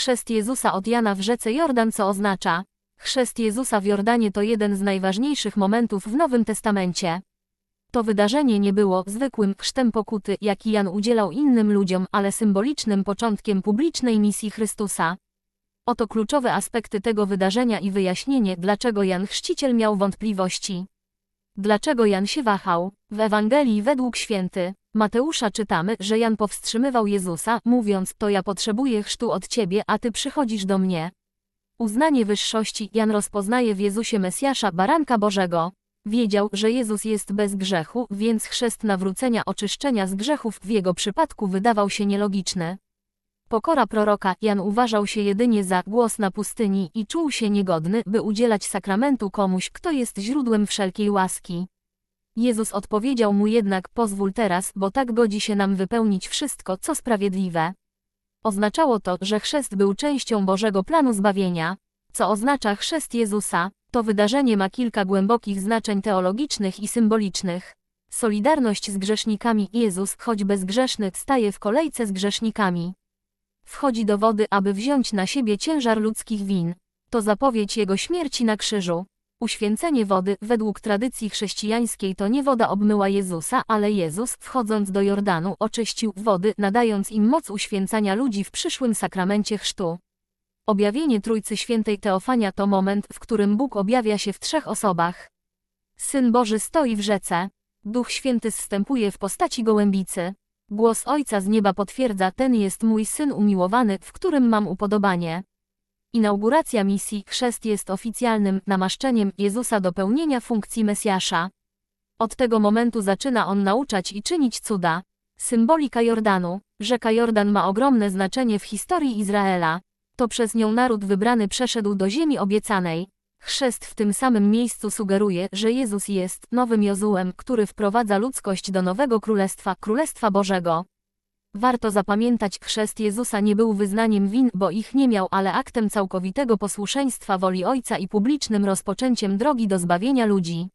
Chrzest Jezusa od Jana w rzece Jordan co oznacza? Chrzest Jezusa w Jordanie to jeden z najważniejszych momentów w Nowym Testamencie. To wydarzenie nie było zwykłym chrztem pokuty, jaki Jan udzielał innym ludziom, ale symbolicznym początkiem publicznej misji Chrystusa. Oto kluczowe aspekty tego wydarzenia i wyjaśnienie, dlaczego Jan Chrzciciel miał wątpliwości. Dlaczego Jan się wahał? W Ewangelii według święty Mateusza czytamy, że Jan powstrzymywał Jezusa, mówiąc, to ja potrzebuję chrztu od Ciebie, a Ty przychodzisz do mnie. Uznanie wyższości Jan rozpoznaje w Jezusie Mesjasza, baranka Bożego. Wiedział, że Jezus jest bez grzechu, więc chrzest nawrócenia oczyszczenia z grzechów w jego przypadku wydawał się nielogiczny. Pokora proroka Jan uważał się jedynie za głos na pustyni i czuł się niegodny, by udzielać sakramentu komuś, kto jest źródłem wszelkiej łaski. Jezus odpowiedział mu jednak pozwól teraz, bo tak godzi się nam wypełnić wszystko, co sprawiedliwe. Oznaczało to, że chrzest był częścią Bożego planu zbawienia. Co oznacza chrzest Jezusa? To wydarzenie ma kilka głębokich znaczeń teologicznych i symbolicznych. Solidarność z grzesznikami Jezus, choć bezgrzeszny, staje w kolejce z grzesznikami. Wchodzi do wody, aby wziąć na siebie ciężar ludzkich win. To zapowiedź Jego śmierci na krzyżu. Uświęcenie wody, według tradycji chrześcijańskiej to nie woda obmyła Jezusa, ale Jezus, wchodząc do Jordanu, oczyścił wody, nadając im moc uświęcania ludzi w przyszłym sakramencie chrztu. Objawienie Trójcy Świętej Teofania to moment, w którym Bóg objawia się w trzech osobach. Syn Boży stoi w rzece. Duch Święty zstępuje w postaci gołębicy. Głos Ojca z nieba potwierdza, ten jest mój Syn umiłowany, w którym mam upodobanie. Inauguracja misji chrzest jest oficjalnym namaszczeniem Jezusa do pełnienia funkcji Mesjasza. Od tego momentu zaczyna on nauczać i czynić cuda. Symbolika Jordanu. Rzeka Jordan ma ogromne znaczenie w historii Izraela. To przez nią naród wybrany przeszedł do ziemi obiecanej. Chrzest w tym samym miejscu sugeruje, że Jezus jest nowym Jozułem, który wprowadza ludzkość do nowego królestwa, Królestwa Bożego. Warto zapamiętać, chrzest Jezusa nie był wyznaniem win, bo ich nie miał, ale aktem całkowitego posłuszeństwa woli Ojca i publicznym rozpoczęciem drogi do zbawienia ludzi.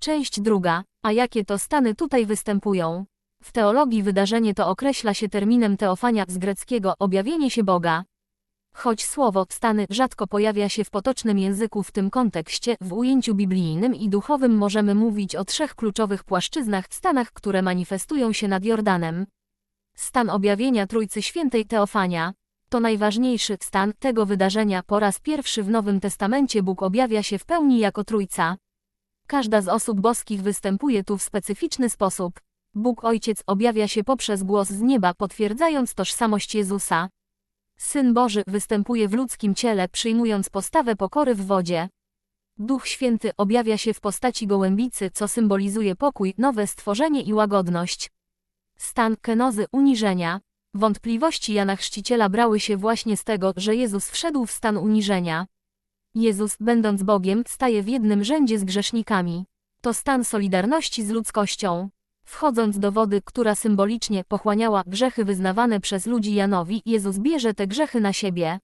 Część druga. A jakie to stany tutaj występują? W teologii wydarzenie to określa się terminem teofania z greckiego objawienie się Boga. Choć słowo stany rzadko pojawia się w potocznym języku w tym kontekście, w ujęciu biblijnym i duchowym możemy mówić o trzech kluczowych płaszczyznach, stanach, które manifestują się nad Jordanem. Stan objawienia Trójcy Świętej Teofania. To najważniejszy stan tego wydarzenia. Po raz pierwszy w Nowym Testamencie Bóg objawia się w pełni jako Trójca. Każda z osób boskich występuje tu w specyficzny sposób. Bóg Ojciec objawia się poprzez głos z nieba, potwierdzając tożsamość Jezusa. Syn Boży występuje w ludzkim ciele, przyjmując postawę pokory w wodzie. Duch Święty objawia się w postaci gołębicy, co symbolizuje pokój, nowe stworzenie i łagodność. Stan kenozy uniżenia. Wątpliwości Jana Chrzciciela brały się właśnie z tego, że Jezus wszedł w stan uniżenia. Jezus, będąc Bogiem, staje w jednym rzędzie z grzesznikami. To stan solidarności z ludzkością. Wchodząc do wody, która symbolicznie pochłaniała grzechy wyznawane przez ludzi Janowi, Jezus bierze te grzechy na siebie.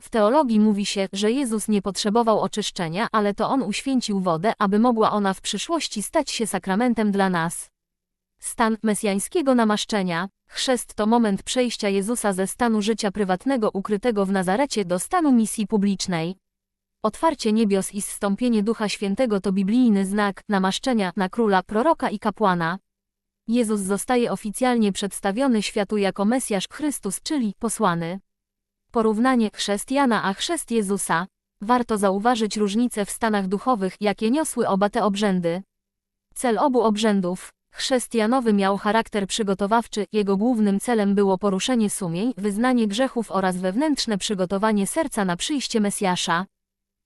W teologii mówi się, że Jezus nie potrzebował oczyszczenia, ale to On uświęcił wodę, aby mogła ona w przyszłości stać się sakramentem dla nas. Stan mesjańskiego namaszczenia. Chrzest to moment przejścia Jezusa ze stanu życia prywatnego ukrytego w Nazarecie do stanu misji publicznej. Otwarcie niebios i zstąpienie Ducha Świętego to biblijny znak namaszczenia na króla, proroka i kapłana. Jezus zostaje oficjalnie przedstawiony światu jako Mesjasz Chrystus, czyli posłany. Porównanie chrzest Jana a chrzest Jezusa. Warto zauważyć różnice w stanach duchowych, jakie niosły oba te obrzędy. Cel obu obrzędów Chrzest Janowy miał charakter przygotowawczy, jego głównym celem było poruszenie sumień, wyznanie grzechów oraz wewnętrzne przygotowanie serca na przyjście Mesjasza.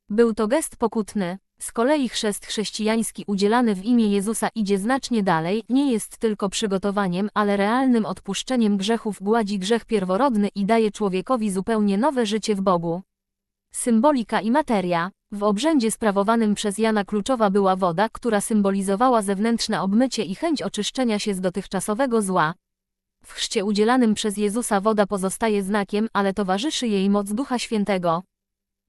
Był to gest pokutny. Z kolei chrzest chrześcijański udzielany w imię Jezusa idzie znacznie dalej, nie jest tylko przygotowaniem, ale realnym odpuszczeniem grzechów gładzi grzech pierworodny i daje człowiekowi zupełnie nowe życie w Bogu. Symbolika i materia. W obrzędzie sprawowanym przez Jana kluczowa była woda, która symbolizowała zewnętrzne obmycie i chęć oczyszczenia się z dotychczasowego zła. W chrzcie udzielanym przez Jezusa woda pozostaje znakiem, ale towarzyszy jej moc Ducha Świętego.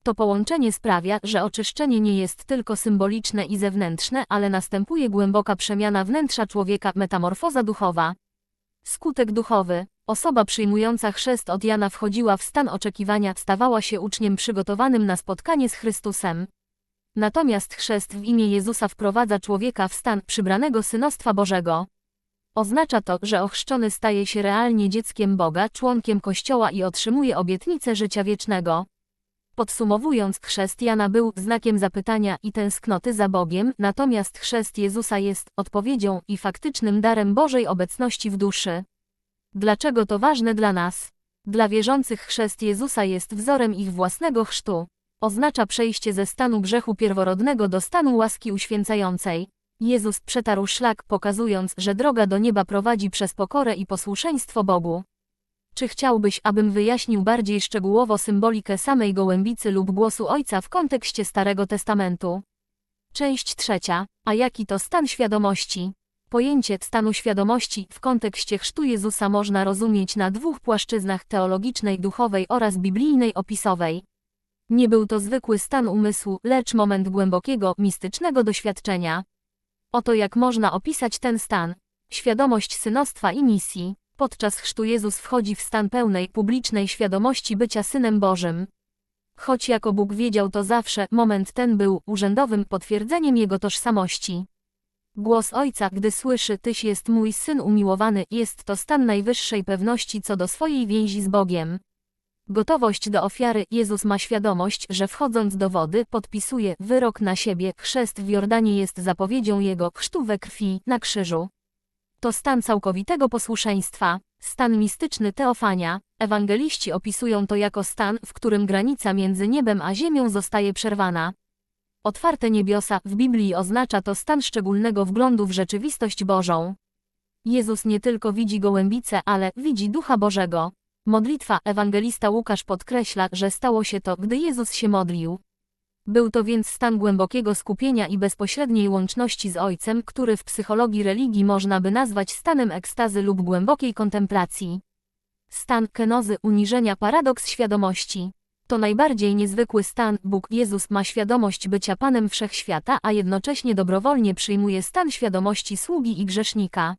To połączenie sprawia, że oczyszczenie nie jest tylko symboliczne i zewnętrzne, ale następuje głęboka przemiana wnętrza człowieka, metamorfoza duchowa. Skutek duchowy. Osoba przyjmująca chrzest od Jana wchodziła w stan oczekiwania, stawała się uczniem przygotowanym na spotkanie z Chrystusem. Natomiast chrzest w imię Jezusa wprowadza człowieka w stan przybranego synostwa Bożego. Oznacza to, że ochrzczony staje się realnie dzieckiem Boga, członkiem Kościoła i otrzymuje obietnicę życia wiecznego. Podsumowując, chrzest Jana był znakiem zapytania i tęsknoty za Bogiem, natomiast chrzest Jezusa jest odpowiedzią i faktycznym darem Bożej obecności w duszy. Dlaczego to ważne dla nas? Dla wierzących chrzest Jezusa jest wzorem ich własnego chrztu. Oznacza przejście ze stanu grzechu pierworodnego do stanu łaski uświęcającej. Jezus przetarł szlak, pokazując, że droga do nieba prowadzi przez pokorę i posłuszeństwo Bogu. Czy chciałbyś, abym wyjaśnił bardziej szczegółowo symbolikę samej gołębicy lub głosu Ojca w kontekście Starego Testamentu? Część trzecia. A jaki to stan świadomości? Pojęcie stanu świadomości w kontekście chrztu Jezusa można rozumieć na dwóch płaszczyznach teologicznej, duchowej oraz biblijnej opisowej. Nie był to zwykły stan umysłu, lecz moment głębokiego, mistycznego doświadczenia. Oto jak można opisać ten stan. Świadomość synostwa i misji. Podczas chrztu Jezus wchodzi w stan pełnej, publicznej świadomości bycia Synem Bożym. Choć jako Bóg wiedział to zawsze, moment ten był urzędowym potwierdzeniem Jego tożsamości. Głos Ojca, gdy słyszy Tyś jest mój Syn umiłowany, jest to stan najwyższej pewności co do swojej więzi z Bogiem. Gotowość do ofiary Jezus ma świadomość, że wchodząc do wody podpisuje wyrok na siebie. Chrzest w Jordanie jest zapowiedzią Jego chrztu we krwi na krzyżu. To stan całkowitego posłuszeństwa, stan mistyczny teofania. Ewangeliści opisują to jako stan, w którym granica między niebem a ziemią zostaje przerwana. Otwarte niebiosa w Biblii oznacza to stan szczególnego wglądu w rzeczywistość Bożą. Jezus nie tylko widzi gołębicę, ale widzi Ducha Bożego. Modlitwa ewangelista Łukasz podkreśla, że stało się to, gdy Jezus się modlił. Był to więc stan głębokiego skupienia i bezpośredniej łączności z Ojcem, który w psychologii religii można by nazwać stanem ekstazy lub głębokiej kontemplacji. Stan kenozy uniżenia paradoks świadomości. To najbardziej niezwykły stan, Bóg Jezus ma świadomość bycia Panem Wszechświata, a jednocześnie dobrowolnie przyjmuje stan świadomości sługi i grzesznika.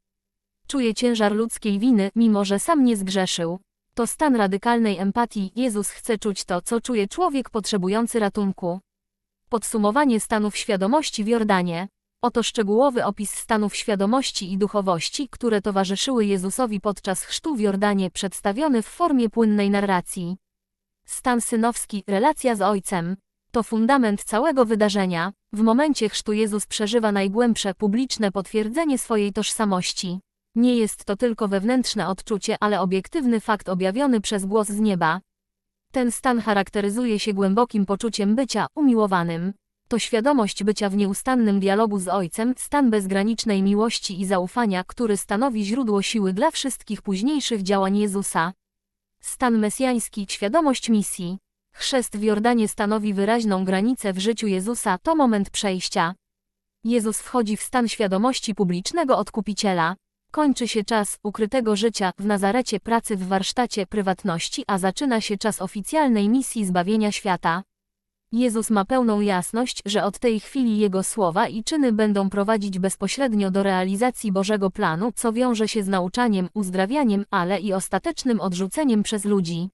Czuje ciężar ludzkiej winy, mimo że sam nie zgrzeszył. To stan radykalnej empatii, Jezus chce czuć to, co czuje człowiek potrzebujący ratunku. Podsumowanie stanów świadomości w Jordanie. Oto szczegółowy opis stanów świadomości i duchowości, które towarzyszyły Jezusowi podczas chrztu w Jordanie przedstawiony w formie płynnej narracji. Stan synowski, relacja z Ojcem. To fundament całego wydarzenia. W momencie chrztu Jezus przeżywa najgłębsze publiczne potwierdzenie swojej tożsamości. Nie jest to tylko wewnętrzne odczucie, ale obiektywny fakt objawiony przez głos z nieba. Ten stan charakteryzuje się głębokim poczuciem bycia umiłowanym. To świadomość bycia w nieustannym dialogu z Ojcem, stan bezgranicznej miłości i zaufania, który stanowi źródło siły dla wszystkich późniejszych działań Jezusa. Stan mesjański, świadomość misji. Chrzest w Jordanie stanowi wyraźną granicę w życiu Jezusa, to moment przejścia. Jezus wchodzi w stan świadomości publicznego odkupiciela. Kończy się czas ukrytego życia w Nazarecie pracy w warsztacie prywatności, a zaczyna się czas oficjalnej misji zbawienia świata. Jezus ma pełną jasność, że od tej chwili Jego słowa i czyny będą prowadzić bezpośrednio do realizacji Bożego planu, co wiąże się z nauczaniem, uzdrawianiem, ale i ostatecznym odrzuceniem przez ludzi.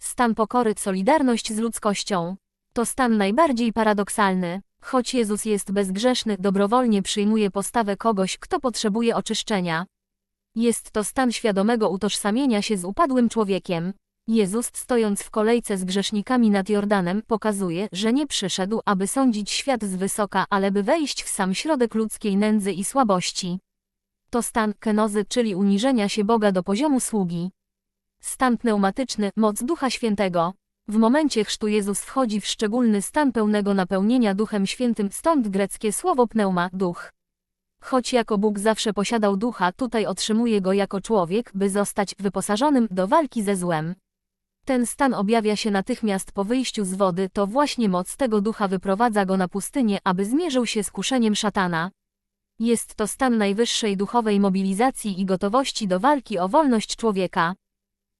Stan pokory, solidarność z ludzkością. To stan najbardziej paradoksalny. Choć Jezus jest bezgrzeszny, dobrowolnie przyjmuje postawę kogoś, kto potrzebuje oczyszczenia. Jest to stan świadomego utożsamienia się z upadłym człowiekiem. Jezus, stojąc w kolejce z grzesznikami nad Jordanem, pokazuje, że nie przyszedł, aby sądzić świat z wysoka, ale by wejść w sam środek ludzkiej nędzy i słabości. To stan kenozy, czyli uniżenia się Boga do poziomu sługi. Stan pneumatyczny, moc Ducha Świętego. W momencie chrztu Jezus wchodzi w szczególny stan pełnego napełnienia Duchem Świętym, stąd greckie słowo pneuma, duch. Choć jako Bóg zawsze posiadał ducha, tutaj otrzymuje go jako człowiek, by zostać wyposażonym do walki ze złem. Ten stan objawia się natychmiast po wyjściu z wody, to właśnie moc tego ducha wyprowadza go na pustynię, aby zmierzył się z kuszeniem szatana. Jest to stan najwyższej duchowej mobilizacji i gotowości do walki o wolność człowieka.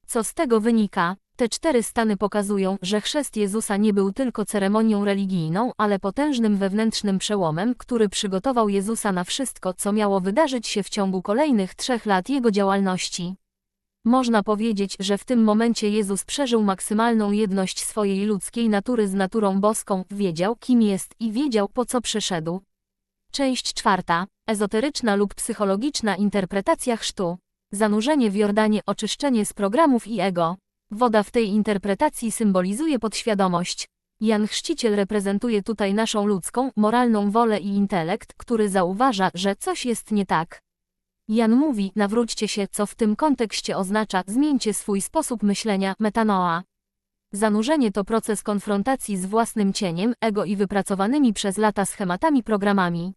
Co z tego wynika? Te cztery stany pokazują, że chrzest Jezusa nie był tylko ceremonią religijną, ale potężnym wewnętrznym przełomem, który przygotował Jezusa na wszystko, co miało wydarzyć się w ciągu kolejnych trzech lat Jego działalności. Można powiedzieć, że w tym momencie Jezus przeżył maksymalną jedność swojej ludzkiej natury z naturą boską, wiedział, kim jest i wiedział, po co przyszedł. Część czwarta. Ezoteryczna lub psychologiczna interpretacja chrztu. Zanurzenie w Jordanie, oczyszczenie z programów i ego. Woda w tej interpretacji symbolizuje podświadomość. Jan Chrzciciel reprezentuje tutaj naszą ludzką, moralną wolę i intelekt, który zauważa, że coś jest nie tak. Jan mówi, nawróćcie się, co w tym kontekście oznacza, zmieńcie swój sposób myślenia, metanoa. Zanurzenie to proces konfrontacji z własnym cieniem, ego i wypracowanymi przez lata schematami programami.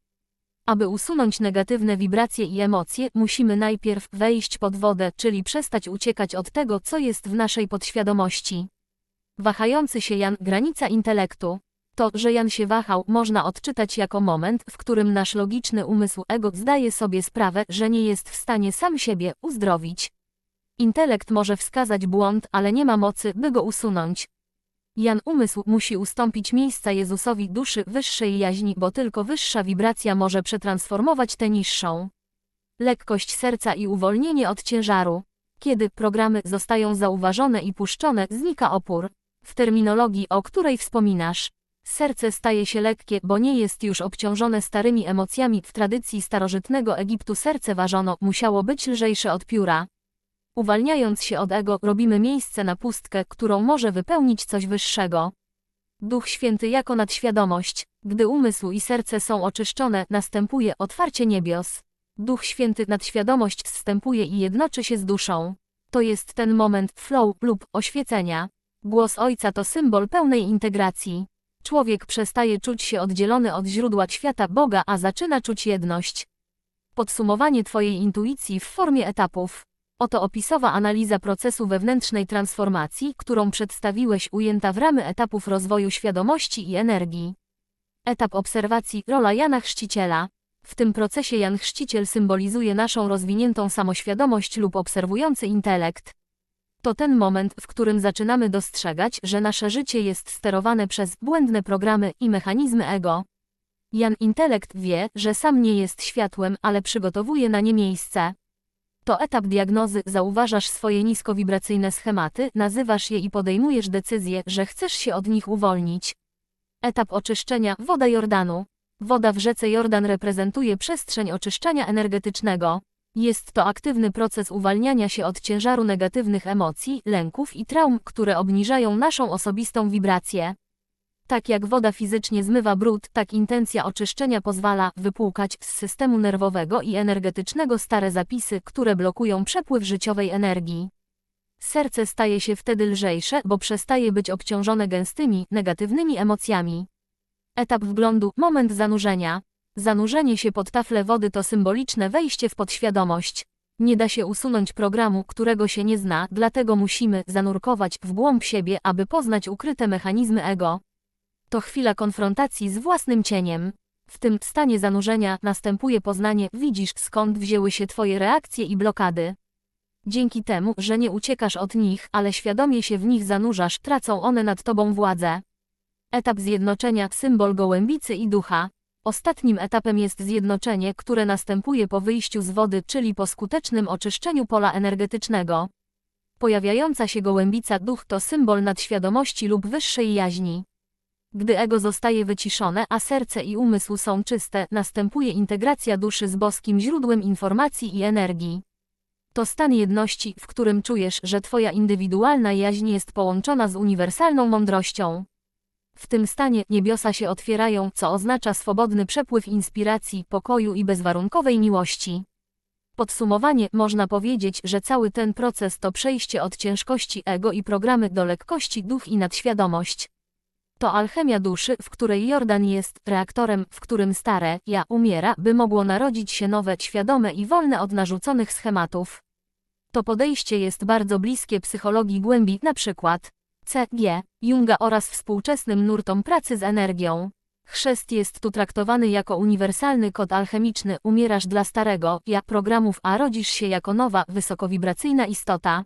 Aby usunąć negatywne wibracje i emocje, musimy najpierw wejść pod wodę, czyli przestać uciekać od tego, co jest w naszej podświadomości. Wahający się Jan, granica intelektu. To, że Jan się wahał, można odczytać jako moment, w którym nasz logiczny umysł ego zdaje sobie sprawę, że nie jest w stanie sam siebie uzdrowić. Intelekt może wskazać błąd, ale nie ma mocy, by go usunąć. Jan umysł musi ustąpić miejsca Jezusowi duszy wyższej jaźni, bo tylko wyższa wibracja może przetransformować tę niższą. Lekkość serca i uwolnienie od ciężaru. Kiedy programy zostają zauważone i puszczone, znika opór. W terminologii, o której wspominasz, serce staje się lekkie, bo nie jest już obciążone starymi emocjami. W tradycji starożytnego Egiptu serce ważono, musiało być lżejsze od pióra. Uwalniając się od ego, robimy miejsce na pustkę, którą może wypełnić coś wyższego. Duch Święty jako nadświadomość. Gdy umysł i serce są oczyszczone, następuje otwarcie niebios. Duch Święty nadświadomość wstępuje i jednoczy się z duszą. To jest ten moment flow lub oświecenia. Głos Ojca to symbol pełnej integracji. Człowiek przestaje czuć się oddzielony od źródła świata Boga, a zaczyna czuć jedność. Podsumowanie Twojej intuicji w formie etapów. Oto opisowa analiza procesu wewnętrznej transformacji, którą przedstawiłeś ujęta w ramy etapów rozwoju świadomości i energii. Etap obserwacji, rola Jana Chrzciciela. W tym procesie Jan Chrzciciel symbolizuje naszą rozwiniętą samoświadomość lub obserwujący intelekt. To ten moment, w którym zaczynamy dostrzegać, że nasze życie jest sterowane przez błędne programy i mechanizmy ego. Jan intelekt wie, że sam nie jest światłem, ale przygotowuje na nie miejsce. To etap diagnozy, zauważasz swoje niskowibracyjne schematy, nazywasz je i podejmujesz decyzję, że chcesz się od nich uwolnić. Etap oczyszczenia, woda Jordanu. Woda w rzece Jordan reprezentuje przestrzeń oczyszczania energetycznego. Jest to aktywny proces uwalniania się od ciężaru negatywnych emocji, lęków i traum, które obniżają naszą osobistą wibrację. Tak jak woda fizycznie zmywa brud, tak intencja oczyszczenia pozwala wypłukać z systemu nerwowego i energetycznego stare zapisy, które blokują przepływ życiowej energii. Serce staje się wtedy lżejsze, bo przestaje być obciążone gęstymi, negatywnymi emocjami. Etap wglądu, moment zanurzenia. Zanurzenie się pod taflę wody to symboliczne wejście w podświadomość. Nie da się usunąć programu, którego się nie zna, dlatego musimy zanurkować w głąb siebie, aby poznać ukryte mechanizmy ego. To chwila konfrontacji z własnym cieniem. W tym stanie zanurzenia następuje poznanie, widzisz skąd wzięły się Twoje reakcje i blokady. Dzięki temu, że nie uciekasz od nich, ale świadomie się w nich zanurzasz, tracą one nad Tobą władzę. Etap zjednoczenia, symbol gołębicy i ducha. Ostatnim etapem jest zjednoczenie, które następuje po wyjściu z wody, czyli po skutecznym oczyszczeniu pola energetycznego. Pojawiająca się gołębica duch to symbol nadświadomości lub wyższej jaźni. Gdy ego zostaje wyciszone, a serce i umysł są czyste, następuje integracja duszy z boskim źródłem informacji i energii. To stan jedności, w którym czujesz, że Twoja indywidualna jaźń jest połączona z uniwersalną mądrością. W tym stanie niebiosa się otwierają, co oznacza swobodny przepływ inspiracji, pokoju i bezwarunkowej miłości. Podsumowanie można powiedzieć, że cały ten proces to przejście od ciężkości ego i programy do lekkości duch i nadświadomość. To alchemia duszy, w której Jordan jest reaktorem, w którym stare ja umiera, by mogło narodzić się nowe, świadome i wolne od narzuconych schematów. To podejście jest bardzo bliskie psychologii głębi, na przykład C.G. Junga oraz współczesnym nurtom pracy z energią. Chrzest jest tu traktowany jako uniwersalny kod alchemiczny, umierasz dla starego ja programów, a rodzisz się jako nowa, wysokowibracyjna istota.